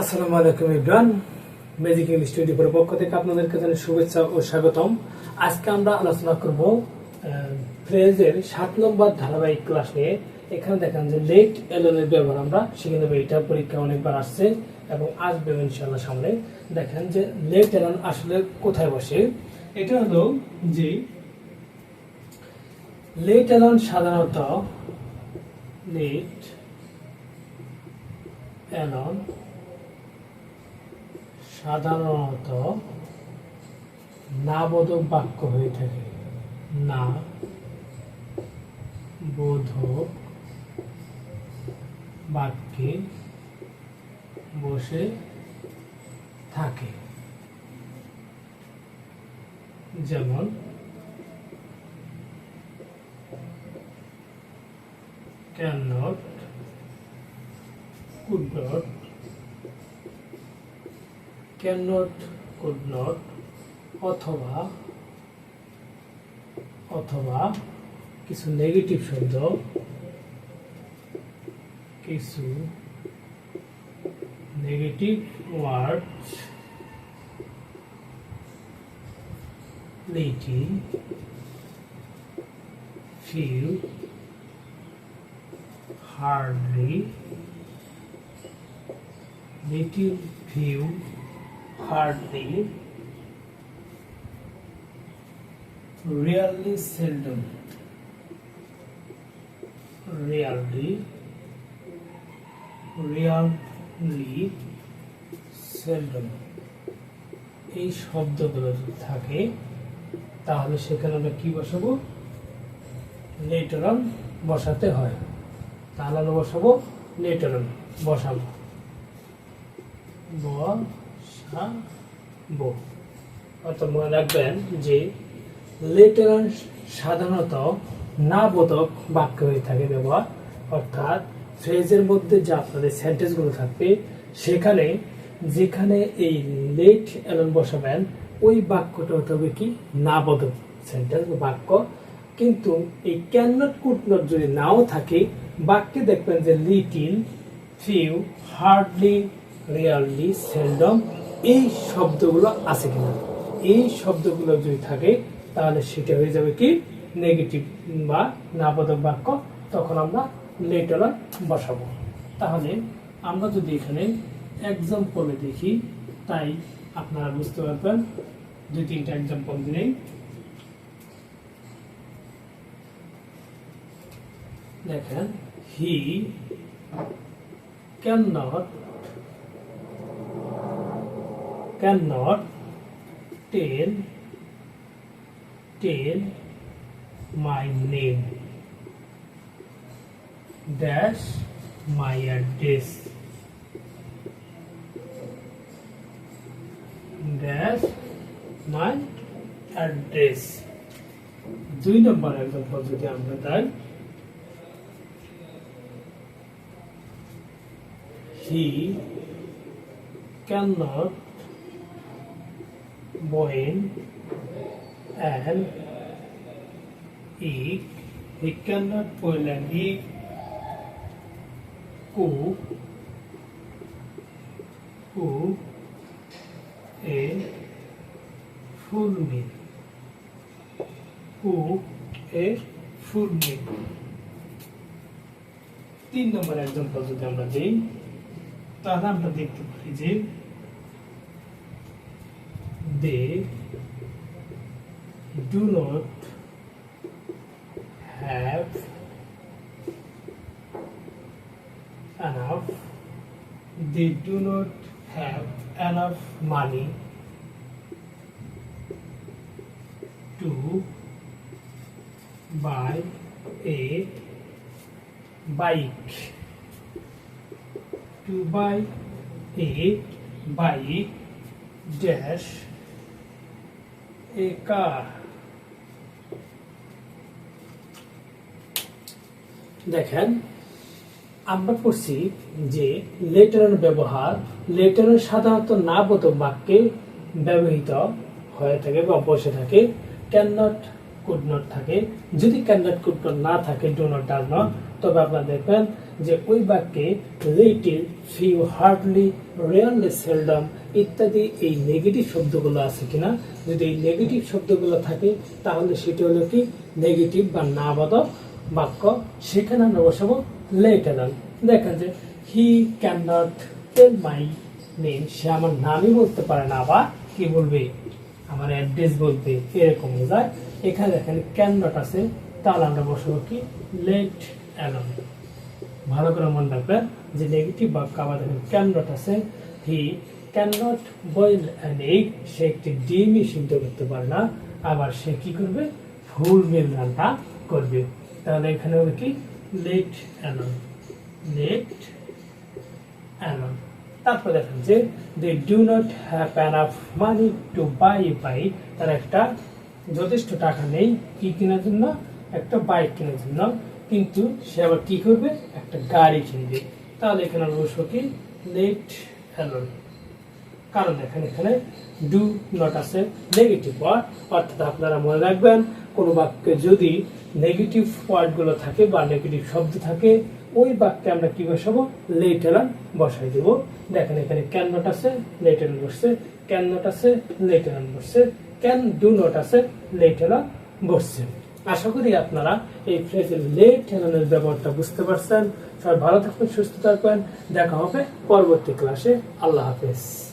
আসসালামু আলাইকুম Ibran. Magic English twenty পক্ষ থেকে আপনাদেরকে জানাই শুভেচ্ছা ও স্বাগতম। আজকে আমরা আলোচনা করব ফ্রেজের সাত নম্বর ধারাবাহিক ক্লাস নিয়ে। এখানে দেখেন যে লেট এলনের ব্যবহার আমরা শিখে নেব, এটা পরীক্ষা অনেকবার আসছে এবং আসবে ইনশাল্লাহ সামনে। দেখেন যে লেট এলন আসলে কোথায় বসে? এটা হলো যে লেট এলন সাধারণত লেট এলন সাধারণত না বোধক বাক্য হয়ে থাকে। না, বোধক বাক্যে বসে থাকে। যেমন can not could not cannot, could not, অথবা অথবা কিছু নেগেটিভ শব্দ, কিছু negative words little few hardly little few hardly rarely seldom rarely rarely seldom এই শব্দগুলো যদি থাকে, তাহলে সেখানে আমরা কি বসাবো? লেটারন বসাতে হয়। তাহলে আমরা বসাবো লেটারন বসাবো। বসাবো। রাখবেন যে লেটারন সাধারণত না বোধক বাক্য হয়ে থাকে ব্যবহার। অর্থাৎ ফ্রেজের মধ্যে যে আপনাদের সেন্টেন্সগুলো থাকবে, সেখানে, যেখানে এই লেট এলন বসাবেন, ওই বাক্যটা হতে হবে কি? না বোধক সেন্টেন্স বা বাক্য। কিন্তু এই ক্যান নট কুড নট যদি নাও থাকে, বাক্যে দেখবেন যে little, few, hardly rarely seldom এই শব্দগুলো আছে কিনা? এই শব্দগুলো যদি থাকে, তাহলে সেটা হয়ে যাবে কি? নেগেটিভ বা নাবোধক বাক্য। তখন আমরা লেটার বসাবো। তাহলে আমরা যদি এখানে এক্সাম্পলে দেখি, তাই আপনারা বুঝতে পারবেন। দুই তিনটা এক্সাম্পল দিলেই। দেখেন he can not cannot tell tell my name dash my address dash my address দুই নম্বর এক্সাম্পল যদি আমরা তাই he cannot cannot boil an egg. Cook, cook a full meal. Cook a full meal. তিন নম্বর example যদি আমরা দিই তাহলে আমরা দেখতে পারি যে they do not have enough they do not have enough money to buy a bike. To buy a bike dash দেখেন, আমরা পড়ছি যে লেটারের ব্যবহার, লেটারের সাধারণত না বোধক বাক্যে ব্যবহৃত হয়ে থাকে বা বসে থাকে। ক্যান নট কুড নট থাকে। যদি ক্যান নট কুড নট না থাকে ডো নট নট তবে আপনারা দেখবেন যে ওই বাক্যে little few hardly rarely seldom ইত্যাদি এই নেগেটিভ শব্দগুলো আছে কিনা? যদি এই নেগেটিভ শব্দগুলো থাকে, তাহলে সেটি হলো কি? নেগেটিভ বা নাবাদক বাক্য। সেখানে আমরা বসাবো লেটার দেখেন যে, he can not tell my name. সে আমার নামই বলতে পারে না বা কি বলবে? আমার অ্যাড্রেস বলতে এরকম বোঝায়। এখানে দেখেন ক্যান নট আছে, তাহলে আমরা বসাবো কি? Let alone. ভালো করে মনে রাখবেন যে নেগেটিভ বাক্য দেখেন ক্যান নট আছে he can not boil an egg সে একটি ডিমই সিদ্ধ করতে পারে না, আবার সে কি করবে? ফুল মিল রান্না করবে। তাহলে এখানে হবে কি? লেট অ্যালন লেট অ্যালন তারপর দেখেন যে they do not have enough money to buy buy তার একটা যথেষ্ট টাকা নেই, কি কেনার জন্য? একটা বাইক কেনার জন্য। কিন্তু সে আবার কি করবে? একটা গাড়ি কিনবে। তাহলে এখানে বসবো কি? লেট অ্যালন কারণ দেখেন এখানে ডু নট আছে। নেগেটিভ ওয়ার্ড অর্থাৎ আপনারা মনে রাখবেন, কোনো বাক্যে যদি নেগেটিভ ওয়ার্ডগুলো থাকে বা নেগেটিভ শব্দ থাকে, ওই বাক্যে আমরা কি বসাবো? লেট লেটারান বসাই দেব। দেখেন এখানে ক্যান নট আছে লেটারান বসছে। ক্যান নট আছে লেটারান বসছে। ক্যান ডু নট আছে লেটারান বসছে। আশা করি আপনারা এই ফ্রেজের লেট এর ব্যবহারটা বুঝতে পারছেন। সবাই ভালো থাকবেন সুস্থ থাকবেন দেখা হবে পরবর্তী ক্লাসে। আল্লাহ হাফেজ।